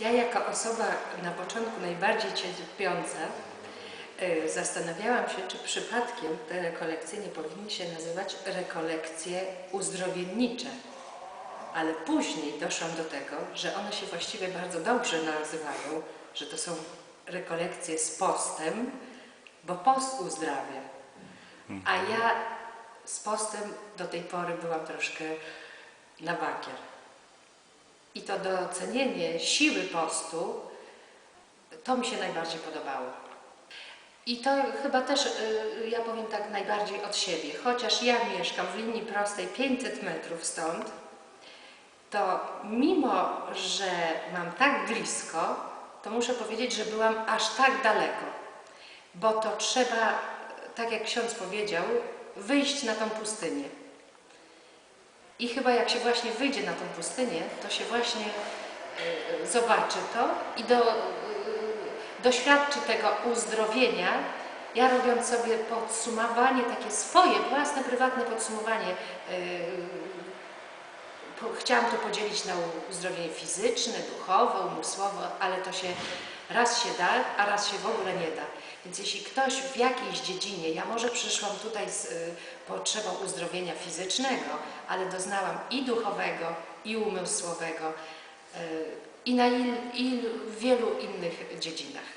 Ja jako osoba na początku najbardziej cierpiąca y, zastanawiałam się, czy przypadkiem te rekolekcje nie powinny się nazywać rekolekcje uzdrowiennicze. Ale później doszłam do tego, że one się właściwie bardzo dobrze nazywają, że to są rekolekcje z postem, bo post uzdrawia. A ja z postem do tej pory byłam troszkę na bakier. I to docenienie siły postu, to mi się najbardziej podobało. I to chyba też, y, ja powiem tak najbardziej od siebie. Chociaż ja mieszkam w linii prostej 500 metrów stąd, to mimo, że mam tak blisko, to muszę powiedzieć, że byłam aż tak daleko. Bo to trzeba, tak jak ksiądz powiedział, wyjść na tą pustynię. I chyba jak się właśnie wyjdzie na tą pustynię, to się właśnie y, zobaczy to i do, y, doświadczy tego uzdrowienia. Ja robiąc sobie podsumowanie, takie swoje, własne, prywatne podsumowanie, po, chciałam to podzielić na uzdrowienie fizyczne, duchowe, umysłowe, ale to się raz się da, a raz się w ogóle nie da. Więc jeśli ktoś w jakiejś dziedzinie, ja może przyszłam tutaj z y, potrzebą uzdrowienia fizycznego, ale doznałam i duchowego, i umysłowego, y, i na il, i w wielu innych dziedzinach.